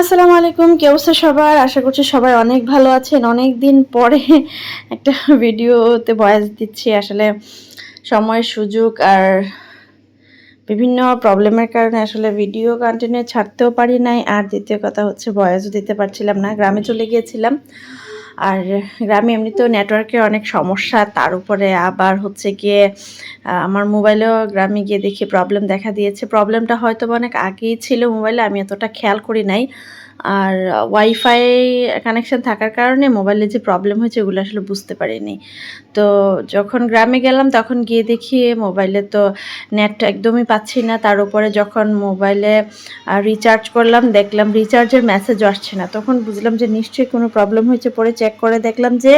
আসসালামু আলাইকুম, কে অবস্থা সবার? আশা করছি সবাই অনেক ভালো আছেন। অনেক দিন পরে একটা ভিডিওতে ভয়েস দিচ্ছি। আসলে সময় সুযোগ আর বিভিন্ন প্রবলেমের কারণে আসলে ভিডিও কন্টিনিউ ছাড়তেও পারি নাই। আর দ্বিতীয় কথা হচ্ছে ভয়েসও দিতে পারছিলাম না। গ্রামে চলে গিয়েছিলাম। আর গ্রামে এমনিতেও নেটওয়ার্কের অনেক সমস্যা, তার উপরে আবার হচ্ছে গিয়ে আমার মোবাইলেও গ্রামে গিয়ে দেখি প্রবলেম দেখা দিয়েছে। প্রবলেমটা হয়তো অনেক আগেই ছিল মোবাইলে, আমি এতটা খেয়াল করি নাই। আর ওয়াইফাই কানেকশান থাকার কারণে মোবাইলে যে প্রবলেম হয়েছে ওগুলো আসলে বুঝতে পারিনি। তো যখন গ্রামে গেলাম তখন গিয়ে দেখি মোবাইলে তো নেট একদমই পাচ্ছি না। তার উপরে যখন মোবাইলে রিচার্জ করলাম, দেখলাম রিচার্জের মেসেজ আসছে না। তখন বুঝলাম যে নিশ্চয়ই কোনো প্রবলেম হয়েছে পরে চেক করে দেখলাম যে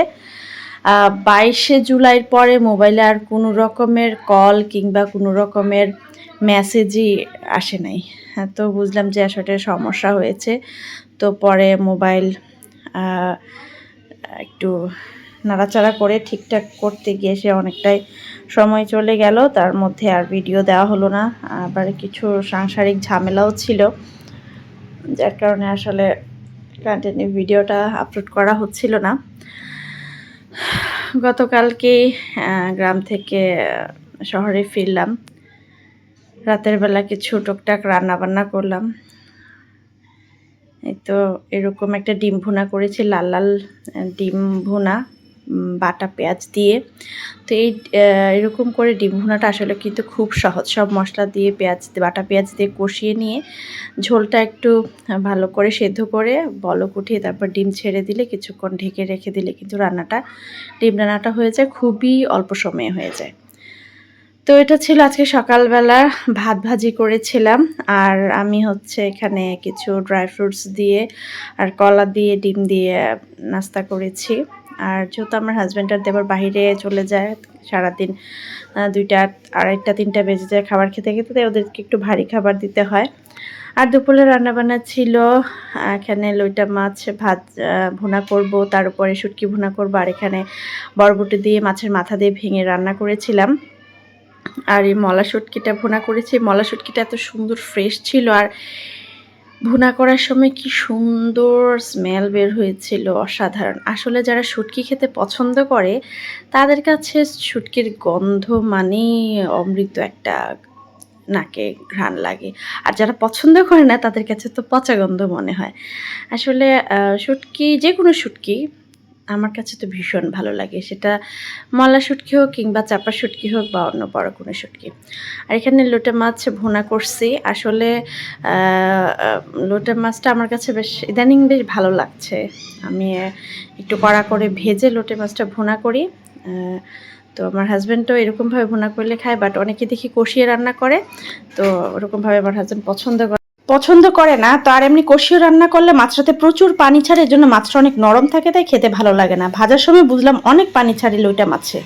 বাইশে জুলাইয়ের পরে মোবাইলে আর কোনো রকমের কল কিংবা কোনো রকমের মেসেজই আসে নাই। তো বুঝলাম যে আসলে সমস্যা হয়েছে। তো পরে মোবাইল একটু নাড়াচাড়া করে ঠিকঠাক করতে গিয়ে সে অনেকটাই সময় চলে গেল। তার মধ্যে আর ভিডিও দেওয়া হলো না। আবার কিছু সাংসারিক ঝামেলাও ছিল। যার কারণে আসলে কন্টিনিউ ভিডিওটা আপলোড করা হচ্ছিল না। গতকালকেই গ্রাম থেকে শহরে ফিরলাম। রাতের বেলা কিছু টুকটাক রান্না বান্না করলাম। এই তো এরকম একটা ডিম ভুনা করেছি, লাল লাল ডিম ভুনা বাটা পেঁয়াজ দিয়ে। তো এই এরকম করে ডিম ভুনাটা আসলে কিন্তু খুব সহজ। সব মশলা দিয়ে পেঁয়াজ, বাটা পেঁয়াজ দিয়ে কষিয়ে নিয়ে ঝোলটা একটু ভালো করে সেদ্ধ করে বলক উঠিয়ে তারপর ডিম ছেড়ে দিলে কিছুক্ষণ ঢেকে রেখে দিলে কিন্তু রান্নাটা, ডিম রান্নাটা হয়ে যায়, খুবই অল্প সময়ে হয়ে যায়। তো এটা ছিল আজকে সকালবেলা ভাত ভাজি করেছিলাম, আর আমি হচ্ছে এখানে কিছু ড্রাই ফ্রুটস দিয়ে আর কলা দিয়ে, ডিম দিয়ে নাস্তা করেছি। আর যেহেতু আমার হাজব্যান্ড আর দেবার বাইরে চলে যায়, সারাদিন দুইটা, আড়াইটা, তিনটা বেজে যায় খাবার খেতে খেতে, তাই ওদেরকে একটু ভারী খাবার দিতে হয়। আর দুপুরে রান্নাবান্না ছিল এখানে লইটা মাছ ভাত ভুনা করব, তার উপরে শুটকি ভুনা করব, আর এখানে বরবটি দিয়ে মাছের মাথা দিয়ে ভেঙে রান্না করেছিলাম। আর এই মলা শুটকিটা ভুনা করেছি। মলা শুটকিটা এত সুন্দর ফ্রেশ ছিল আর ভুনা করার সময় কি সুন্দর স্মেল বের হয়েছিল, অসাধারণ। আসলে যারা শুটকি খেতে পছন্দ করে, তাদের কাছে শুটকির গন্ধ মানেই অমৃত একটা নাকে ঘ্রাণ লাগে। আর যারা পছন্দ করে না, তাদের কাছে তো পচা গন্ধ মনে হয়। আসলে শুটকি যে কোনো শুটকি আমার কাছে তো ভীষণ ভালো লাগে। সেটা মলা শুটকি হোক কিংবা চাপা শুটকি হোক বা অন্য বড় কোনো শুটকি আর এখানে লোটে মাছ ভুনা করছি। আসলে লোটে মাছটা আমার কাছে বেশ, ইদানিং বেশ ভালো লাগছে। আমি একটু কড়া করে ভেজে লোটে মাছটা ভুনা করি। তো আমার হাজব্যান্ডও এরকমভাবে ভুনা করলে খায় বাট অনেকে দেখি কষিয়ে রান্না করে। তো ওরকমভাবে আমার হাজব্যান্ড পছন্দ করে। পছন্দ করে না, তো আর এমনি কষিয়ে রান্না করলে মাছটাতে প্রচুর পানি ছাড়ে জন্য মাছটা অনেক নরম থাকে, তাই খেতে ভালো লাগে না। ভাজার সময় বুঝলাম অনেক পানি ছাড়ে লইটা মাছে।